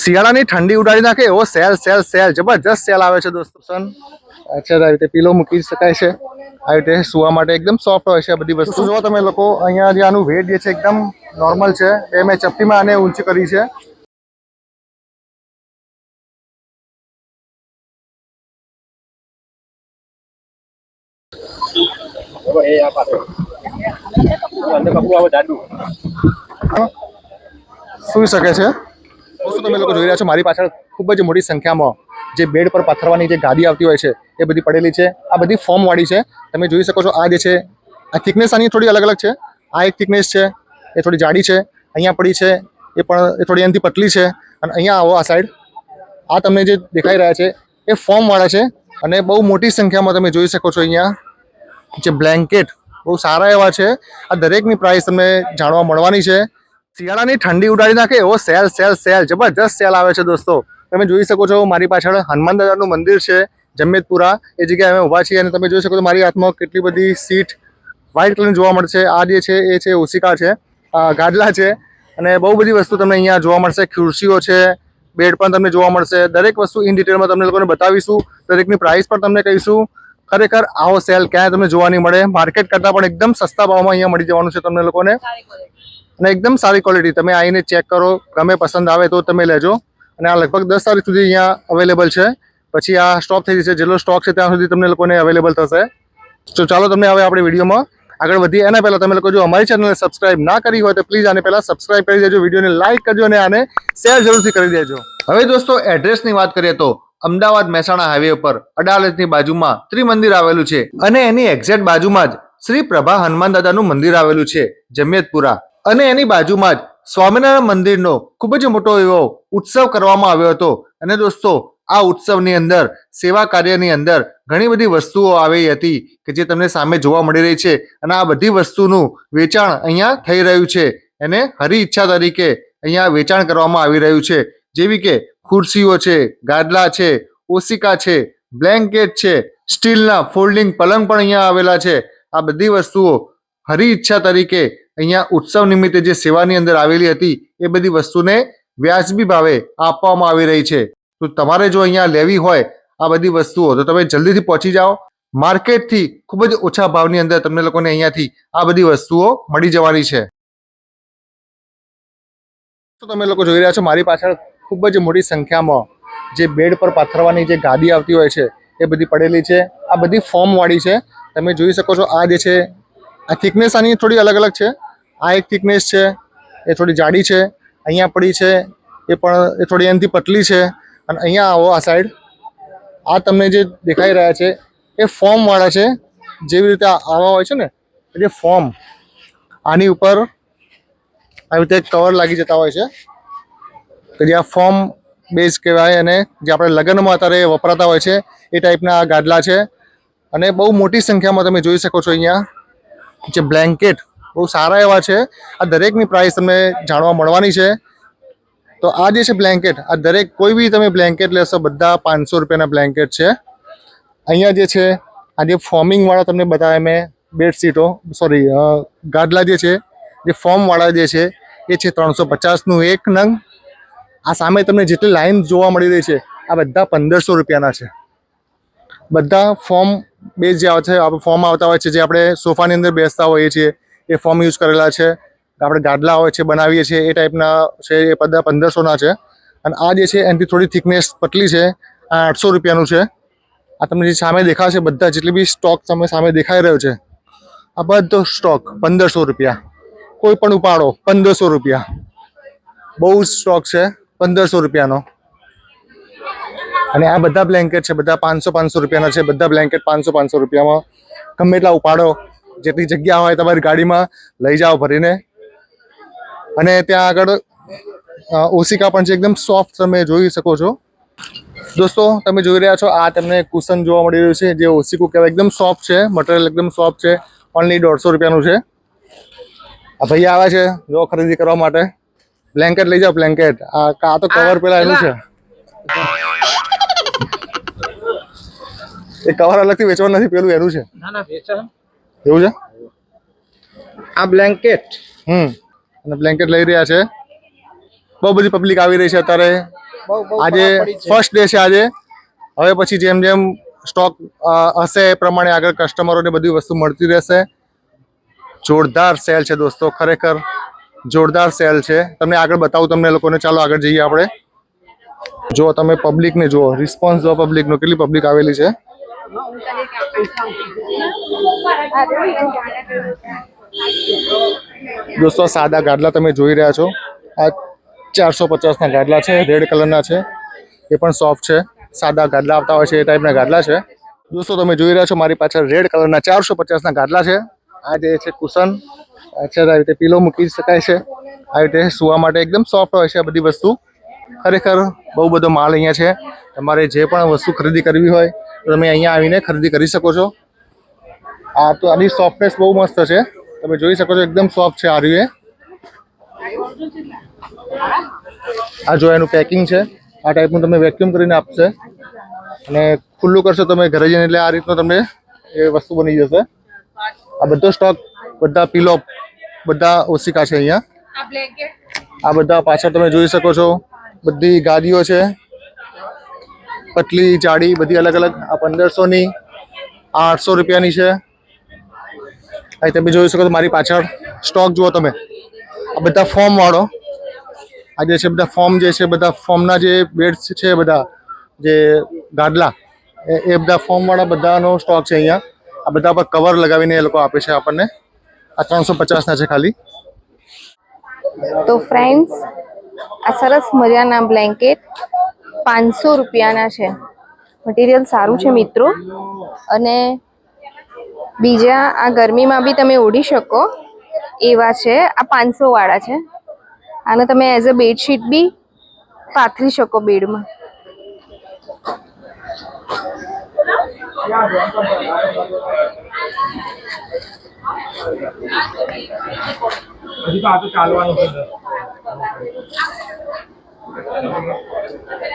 શિયાળાની ઠંડી ઉડાડી નાખે એવો સેલ સેલ સેલ. જબરજસ્ત સેલ આવે છે દોસ્તો સન. અચ્છા આવી રીતે પીલો મૂકી શકાય છે. આવી રીતે સુવા માટે એકદમ સોફ્ટ હોય છે બધી વસ્તુ. જો તમે લોકો અહીંયા જે આનું વેટ જે છે એકદમ નોર્મલ છે એ મેં ચપટીમાં આને ઊંચી કરી છે. સુઈ શકે છે. દોસ્તો, તમે લોકો જોઈ રહ્યા છો, મારી પાછળ ખૂબ જ મોટી સંખ્યામાં જે બેડ પર પાથરવાની જે ગાદી આવતી હોય છે, એ બધી પડેલી છે. આ બધી ફોર્મવાળી છે. તમે જોઈ શકો છો, આ જે છે, આ થિકનેસ આની થોડી અલગ અલગ છે. આ એક થિકનેસ છે, એ થોડી જાડી છે, અહીંયા પડી છે, એ પણ, એ થોડી એનાથી પતલી છે, અને અહીંયા આવો આ સાઈડ આ તમને જે દેખાઈ રહ્યા છે, એ ફોર્મવાળા છે, અને બહુ મોટી સંખ્યામાં તમે જોઈ શકો છો અહીંયા, જે બ્લેન્કેટ બહુ સારા એવા છે. આ દરેકની પ્રાઇસ તમને જાણવા મળવાની છે. શિયાળાની ઠંડી ઉડાડી નાખે એવો સેલ સેલ સેલ, જબરજસ્ત સેલ આવે છે દોસ્તો. તમે જોઈ શકો છો, મારી પાછળ હનુમાન દાદાનું મંદિર છે જમેતપુરા એ જગ્યાએ અમે ઊભા છીએ અને તમે જોઈ શકો છો, મારી હાથમાં કેટલી બધી સીટ વ્હાઇટ કલરની જોવા મળશે. આ જે છે, એ છે ઓશિકા છે ગાદલા છે અને બહુ બધી વસ્તુ તમને અહીંયા જોવા મળશે. ખુરશીઓ છે, બેડ પણ તમને જોવા મળશે. દરેક વસ્તુ ઇન ડિટેલમાં તમને લોકોને બતાવીશું. દરેકની પ્રાઇસ પણ તમને કહીશું. ખરેખર આવો સેલ ક્યાંય તમને જોવા નહીં મળે. માર્કેટ કરતાં પણ એકદમ સસ્તા ભાવમાં અહીંયા મળી જવાનું છે તમને લોકોને. અને એકદમ સારી ક્વોલિટી તમે આવીને ચેક કરો, ગમે પસંદ આવે તો તમે લેજો. અને આ લગભગ દસ તારીખ સુધી અહીંયા અવેલેબલ છે. પછી આ સ્ટોપ થઈ જશે. જેટલો સ્ટોક છે ત્યાં સુધી તમને લોકોને અવેલેબલ થશે. તો ચાલો તમને હવે આપણે વિડીયોમાં આગળ વધીએ. એના પહેલાં તમે લોકો જો અમારી ચેનલને સબસ્ક્રાઇબ ના કરી હોય તો પ્લીઝ આને પહેલાં સબસ્ક્રાઇબ કરી દેજો, વિડીયોને લાઇક કરજો અને આને શેર જરૂરથી કરી દેજો. હવે દોસ્તો એડ્રેસની વાત કરીએ તો અમદાવાદ મહેસાણા હાઈવે ઉપર, અડાલજની બાજુમાં ત્રિમંદિર આવેલું છે. અને એની એક્ઝેક્ટ બાજુમાં જ શ્રી પ્રભા હનુમાન દાદાનું મંદિર આવેલું છે, જમિયતપુરા. અને એની બાજુમાં જ સ્વામિનારાયણ મંદિરનો ખૂબ જ મોટો એવો ઉત્સવ કરવામાં આવ્યો હતો. અને દોસ્તો, આ ઉત્સવની અંદર, સેવા કાર્યની અંદર ઘણી બધી વસ્તુઓ આવી હતી કે જે તમને સામે જોવા મળી રહી છે. અને આ બધી વસ્તુનું વેચાણ અહીંયા થઈ રહ્યું છે. એને હરી ઈચ્છા તરીકે અહીંયા વેચાણ કરવામાં આવી રહ્યું છે. જેવી કે ખુરશીઓ છે, ગાદલા છે, ઓશિકા છે, બ્લેન્કેટ છે, સ્ટીલના ફોલ્ડિંગ પલંગ પણ અહીંયા આવેલા છે. આ બધી વસ્તુઓ હરી ઈચ્છા તરીકે અહીંયા ઉત્સવ નિમિત્તે જે સેવાની અંદર આવેલી હતી, એ બધી વસ્તુને વ્યાજબી ભાવે આપવામાં આવી રહી છે. તો તમારે જો અહીંયા લેવી હોય આ બધી વસ્તુઓ, તો તમે જલ્દીથી પહોંચી જાઓ. માર્કેટથી ખૂબ જ ઓછા ભાવની અંદર તમને લોકોને અહીંયાથી આ બધી વસ્તુઓ મળી જવાની છે. તો તમે લોકો જોઈ રહ્યા છો, મારી પાછળ ખૂબ જ મોટી સંખ્યામાં જે બેડ પર પાથરવાની જે ગાદી આવતી હોય છે, એ બધી પડેલી છે. આ બધી ફોર્મવાળી છે. તમે જોઈ શકો છો, આ જે છે આ થિકનેસ આની થોડી અલગ અલગ છે. આ એક થિકનેસ છે, એ થોડી જાડી છે, અહીંયા પડી છે, એ પણ, એ થોડી એનાથી પતલી છે, અને અહીંયા આવો આ સાઈડ આ તમને જે દેખાઈ રહ્યા છે, એ ફોર્મવાળા છે. જેવી રીતે આવા હોય છે ને જે ફોર્મ આની ઉપર આવી રીતે કવર લાગી જતા હોય છે. કે જે આ ફોર્મ બેઝ કહેવાય અને જે આપણે લગ્નમાં અત્યારે વપરાતા હોય છે, એ ટાઈપના આ ગાદલા છે. અને બહુ મોટી સંખ્યામાં તમે જોઈ શકો છો અહીંયા. જે બ્લેન્કેટ બહુ સારા એવા છે. આ દરેકની પ્રાઇસ તમને જાણવા મળવાની છે. તો આ જે છે બ્લેન્કેટ આ દરેક કોઈ બી તમે બ્લેન્કેટ લેશો, બધા પાંચસો રૂપિયાના બ્લેન્કેટ છે. અહીંયા જે છે, આ જે ફોર્મિંગવાળા તમને બતાવ્યા મેં બેડશીટો સોરી ગાદલા જે છે, જે ફોર્મવાળા જે છે, એ છે ત્રણસો પચાસનું એક નંગ. આ સામે તમને જેટલી લાઈન જોવા મળી રહી છે, આ બધા પંદરસો રૂપિયાના છે. બધા ફોર્મ બેઝ જે આવે છે ફોર્મ આવતા હોય છે, જે આપણે સોફાની અંદર બેસતા હોઈએ છીએ, એ ફોર્મ યુઝ કરેલા છે. આપણે ગાડલા હોય છે, બનાવીએ છીએ, એ ટાઈપના છે, એ બધા પંદરસોના છે. અને આ જે છે, એનાથી થોડી થિકનેસ પતલી છે, આ આઠસો રૂપિયાનું છે. આ તમને જે સામે દેખાશે, બધા જેટલી બી સ્ટોક તમે સામે દેખાઈ રહ્યો છે, આ બધો સ્ટોક પંદરસો રૂપિયા. કોઈ પણ ઉપાડો, પંદરસો રૂપિયા. બહુ જ સ્ટોક છે, પંદરસો રૂપિયાનો. અને આ બધા બ્લેન્કેટ છે બધા પાંચસો પાંચસો રૂપિયાના છે બધા બ્લેન્કેટ પાંચસો પાંચસો રૂપિયામાં. ગમે એટલા ઉપાડો જેટલી જગ્યા હોય તમારી ગાડીમાં લઈ જાઓ ભરીને. અને ત્યાં આગળ ઓસિકા પણ છે એકદમ સોફ્ટ તમે જોઈ શકો છો. દોસ્તો તમે જોઈ રહ્યા છો આ તમને કુશન જોવા મળી રહ્યું છે જે ઓશિકું કહેવાય એકદમ સોફ્ટ છે મટીરિયલ એકદમ સોફ્ટ છે ઓનલી દોઢસો રૂપિયાનું છે. આ ભાઈ આવે છે જો ખરીદી કરવા માટે. બ્લેન્કેટ લઈ જાઓ બ્લેન્કેટ આ કાં તો કવર પેલા એનું છે. એ કવર અલગથી વેચવાનું નથી પેલું એનું છે. ના ના વેચાણ એવું છે? આ બ્લેન્કેટ હમ. અને બ્લેન્કેટ લઈ રહ્યા છે. બહુ બધી પબ્લિક આવી રહી છે અત્યારે. આજે. ફર્સ્ટ ડે છે. આજે. હવે પછી જેમ જેમ સ્ટોક હશે એ પ્રમાણે આગળ કસ્ટમરોને બધી વસ્તુ મળતી રહેશે. જોરદાર સેલ છે દોસ્તો ખરેખર. જોરદાર સેલ છે. તમને આગળ બતાવું તમને લોકોને. ચાલો આગળ જઈએ આપણે. જો તમે પબ્લિકને જુઓ રિસ્પોન્સ જુઓ પબ્લિકનો કેટલી પબ્લિક આવેલી છે. દોસ્તો સાદા ગાડલા તમે જોઈ રહ્યા છો. આ ચારસો પચાસના ગાડલા છે, રેડ કલરના છે. એ પણ સોફ્ટ છે. સાદા ગાદલા આવતા હોય છે, એ ટાઈપના ગાદલા છે. દોસ્તો, તમે જોઈ રહ્યા છો, મારી પાછળ રેડ કલરના ચારસો પચાસના ગાદલા છે. આ જે છે કુશન છે આવી રીતે પીલો મૂકી શકાય છે. આવી રીતે સુવા માટે એકદમ સોફ્ટ હોય છે આ બધી વસ્તુ. ખરેખર બહુ બધો માલ અહીંયા છે. તમારે જે પણ વસ્તુ ખરીદી કરવી હોય તો તમે અહીંયા આવીને ખરીદી કરી શકો છો. આ તો આની સોફ્ટનેસ બહુ મસ્ત છે. તમે જોઈ શકો છો એકદમ સોફ્ટ છે આ રહ્યું એ. આ જો એનું પેકિંગ છે. આ ટાઈપનું તમે વેક્યુમ કરીને આપશે. અને ખુલ્લું કરશો તમે ઘરે જઈને એટલે આ રીતનું તમને એ વસ્તુ બની જશે. આ બધો સ્ટોક બધા પીલો બધા ઓસિકા છે અહીંયા. આ બધા પાછળ તમે જોઈ શકો છો. બધી ગાદીઓ છે. પતલી જાડી બધી અલગ અલગ આ પંદરસોની, આ આઠસો રૂપિયાની છે. અહીં તમે જોઈ શકો તો મારી પાછળ સ્ટોક જુઓ તમે. આ બધા ફોર્મ વાળો. આ જે છે બધા ફોર્મ જે છે, બધા ફોર્મના જે બેડ્સ છે બધા, જે ગાદલા એ એ બધા ફોર્મ વાળા બધાનો સ્ટોક છે અહીંયા. આ બધા પર કવર લગાવીને એ લોકો આપે છે આપણને. આ ત્રણસો પચાસના છે ખાલી. તો ફ્રેન્ડ્સ આ સરસ મજાના બ્લેન્કેટ પાંચસો રૂપિયાના છે. મટીરિયલ સારું છે મિત્રો. અને બીજા આ ગરમીમાં બી તમે ઓઢી શકો. એવા છે. આ પાંચસો વાળા છે. આને તમે એઝ અ બેડશીટ બી પાથરી શકો બેડમાં. હજી તો આ તો ચાલવાનું છે.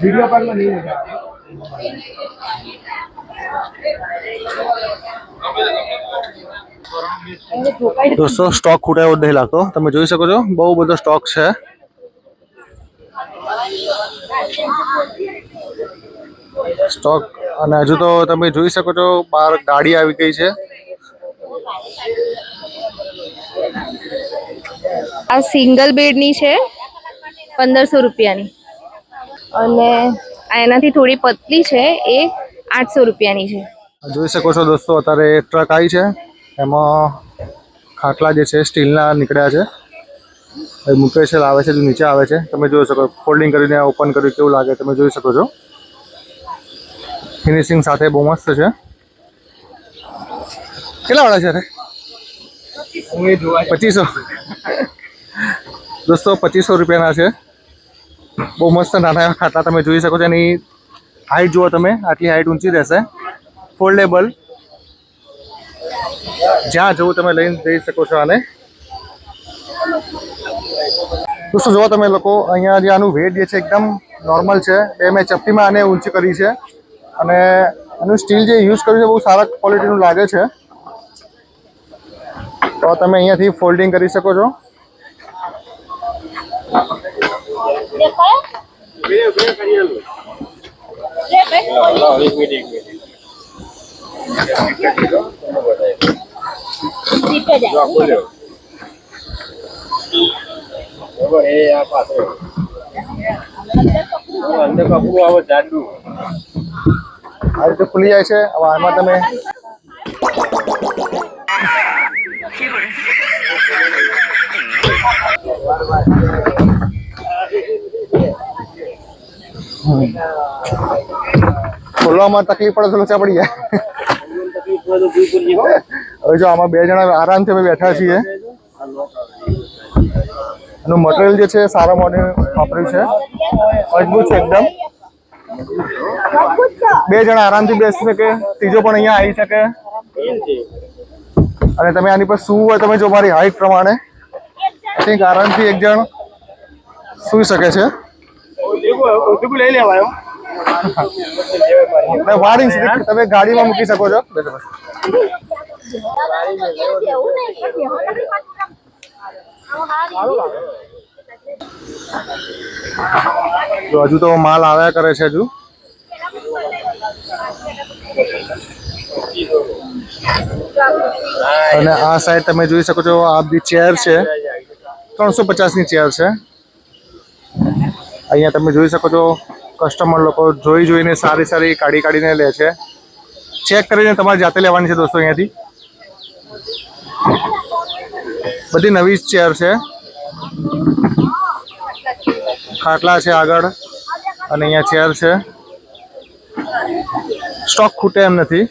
વીડિયો પર નહીં મજા દોસ્તો સ્ટોક ખૂટાયો એવો નહીં લાગતો. તમે જોઈ શકો છો બહુ બધો સ્ટોક છે. સ્ટોક અને હજુ તો તમે જોઈ શકો છો બહાર ગાડી આવી ગઈ છે. આ સિંગલ બેડની છે. પંદરસો રૂપિયાની. અને એનાથી થોડી પતલી છે, એ આઠસો રૂપિયાની છે. જોઈ શકો છો દોસ્તો, અત્યારે ટ્રક આવી છે. એમાં ખાટલા જે છે, સ્ટીલના નીકળ્યા છે. એ મૂકે છે, લાવે છે, નીચે આવે છે. તમે જોઈ શકો, ફોલ્ડિંગ કરીને ઓપન કર્યું, કેવું લાગે તમે જોઈ શકો છો. ફિનિશિંગ સાથે બહુ મસ્ત છે. કેટલા વાળા છે અરે પચીસો. દોસ્તો, પચીસો રૂપિયાના છે. બહુ મસ્ત નાના એવા ખાટલા તમે જોઈ શકો છો. એની હાઈટ જુઓ તમે, આટલી હાઈટ ઊંચી રહેશે. ફોલ્ડેબલ જ્યાં જવું તમે લઈને જઈ શકો છો આને. દોસ્તો જુઓ તમે લોકો, અહીંયા જે આનું વેટ જે છે એકદમ નોર્મલ છે. એ મેં ચપટીમાં આને ઊંચી કરી છે. અને આનું સ્ટીલ જે યુઝ કર્યું છે બહુ સારા ક્વોલિટીનું લાગે છે. તો તમે અહીંયાથી ફોલ્ડિંગ કરી શકો છો. અંદર કપડું આવે જાડું આ રીતે ખુલી જાય છે હવે આમાં તમે ખોલવામાં તકલીફ પડે તો લોચા પડી જાય. હવે જો આમાં બે જણા આરામથી અમે બેઠા છીએ. એનું મટીરિયલ જે છે સારા મોડેલ વાપર્યું છે. મજબૂત છે એકદમ. બે જણા આરામથી બેસી શકે. ત્રીજો પણ અહીંયા આવી શકે. અને તમે આની પર શું હોય તમે જો મારી હાઈટ પ્રમાણે. થિંક આરામથી એક જણ સૂઈ શકે છે. લઈ સીધી તમે ગાડીમાં મૂકી શકો છો. બેસો, હજુ તો માલ આવ્યા કરે છે હજુ. અને આ સાઈડ તમે જોઈ શકો છો આ બી ચેર છે. ત્રણસો પચાસની ચેર છે. અહીંયા તમે જોઈ શકો છો કસ્ટમર લોકો જોઈ જોઈને સારી સારી કાઢી કાઢીને લે છે. ચેક કરીને તમારે જાતે લેવાની છે દોસ્તો અહીંયાથી. બધી નવી ચેર છે. ખાટલા છે આગળ, અને અહીંયા ચેર છે. સ્ટોક ખૂટે એમ નથી.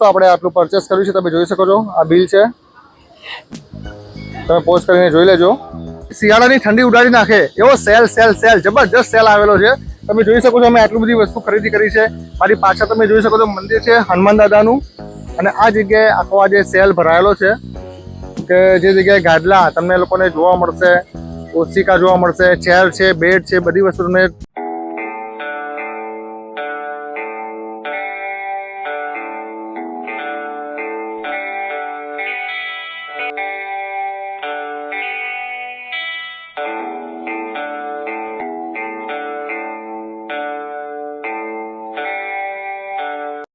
દોસ્તો આપણે આટલું પરચેસ કર્યું છે, તમે જોઈ શકો છો, આ બિલ છે. તમે પોઝ કરીને જોઈ લેજો. શિયાળાની ઠંડી ઉડાડી નાખે, એવો સેલ સેલ સેલ જબરજસ્ત સેલ આવેલો છે. તમે જોઈ શકો છો, અમે આટલી બધી વસ્તુ ખરીદી કરી છે. મારી પાછળ તમે જોઈ શકો છો, મંદિર છે, હનુમાન દાદાનું. અને આ જગ્યાએ આખો આ જે સેલ ભરાયેલો છે, કે જે જગ્યાએ ગાદલા, તમને લોકોને જોવા મળશે, ઓશિકા જોવા મળશે, ચેર છે, બેડ છે, બધી વસ્તુ તમને